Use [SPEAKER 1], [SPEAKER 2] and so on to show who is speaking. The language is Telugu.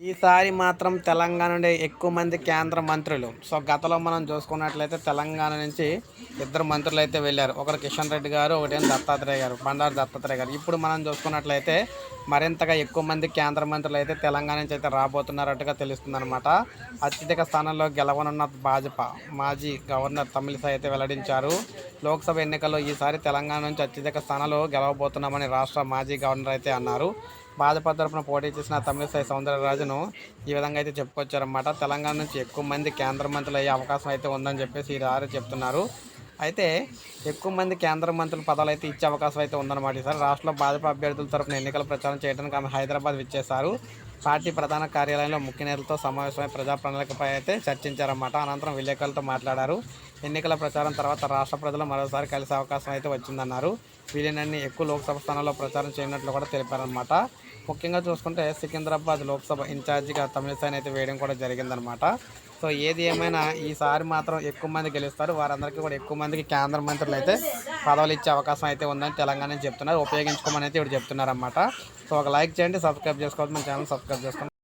[SPEAKER 1] ఈసారి మాత్రం తెలంగాణ నుండి ఎక్కువ మంది కేంద్ర మంత్రులు. సో గతంలో మనం చూసుకున్నట్లయితే తెలంగాణ నుంచి ఇద్దరు మంత్రులు అయితే వెళ్ళారు. ఒకరు కిషన్ రెడ్డి గారు ఒకటేం దత్తాత్రేయ గారు బండారు దత్తాత్రేయ గారు. ఇప్పుడు మనం చూసుకున్నట్లయితే మరింతగా ఎక్కువ మంది కేంద్ర మంత్రులు అయితే తెలంగాణ నుంచి అయితే రాబోతున్నారట్టుగా తెలుస్తుంది అనమాట అత్యధిక స్థానంలో గెలవనున్న భాజపా మాజీ గవర్నర్ తమిళిసై అయితే వెల్లడించారు. లోక్సభ ఎన్నికల్లో ఈసారి తెలంగాణ నుంచి అత్యధిక స్థానాలు గెలవబోతున్నామని రాష్ట్ర మాజీ గవర్నర్ అయితే అన్నారు. భాజపా తరఫున పోటీ చేసిన తమిళసై సౌందరరాజును ఈ విధంగా అయితే చెప్పుకొచ్చారన్నమాట. తెలంగాణ నుంచి ఎక్కువ మంది కేంద్ర మంత్రులు అయ్యే అవకాశం అయితే ఉందని చెప్పేసి ఈ చెప్తున్నారు. అయితే ఎక్కువ మంది కేంద్ర మంత్రుల పదవులు అయితే ఇచ్చే అవకాశం అయితే ఉందన్నమాట ఈసారి రాష్ట్రంలో భాజపా అభ్యర్థుల తరఫున ఎన్నికల ప్రచారం చేయడానికి ఆమె హైదరాబాద్ విచ్చేశారు. పార్టీ ప్రధాన కార్యాలయంలో ముఖ్య నేతలతో సమావేశమై ప్రజా ప్రణాళికపై అయితే చర్చించారన్నమాట. అనంతరం విలేకరులతో మాట్లాడారు. ఎన్నికల ప్రచారం తర్వాత రాష్ట్ర ప్రజలు మరోసారి కలిసే అవకాశం అయితే వచ్చిందన్నారు. వీలైనన్ని ఎక్కువ లోక్సభ స్థానాల్లో ప్రచారం చేయనట్లు కూడా తెలిపారనమాట ముఖ్యంగా చూసుకుంటే సికింద్రాబాద్ లోక్సభ ఇన్ఛార్జిగా తమిళసాని అయితే వేయడం కూడా జరిగిందనమాట సో ఏది ఏమైనా ఈసారి మాత్రం ఎక్కువ మంది గెలుస్తారు. వారందరికీ కూడా ఎక్కువ మందికి కేంద్ర మంత్రులు అయితే పదవులు ఇచ్చే అవకాశం అయితే ఉందని తెలంగాణ చెప్తున్నారు. ఉపయోగించుకోమని అయితే ఇప్పుడు చెప్తున్నారన్నమాట. సో ఒక లైక్ చేయండి సబ్స్క్రైబ్ చేసుకోవద్దు మన ఛానల్ సబ్స్క్రైబ్ చేసుకోండి.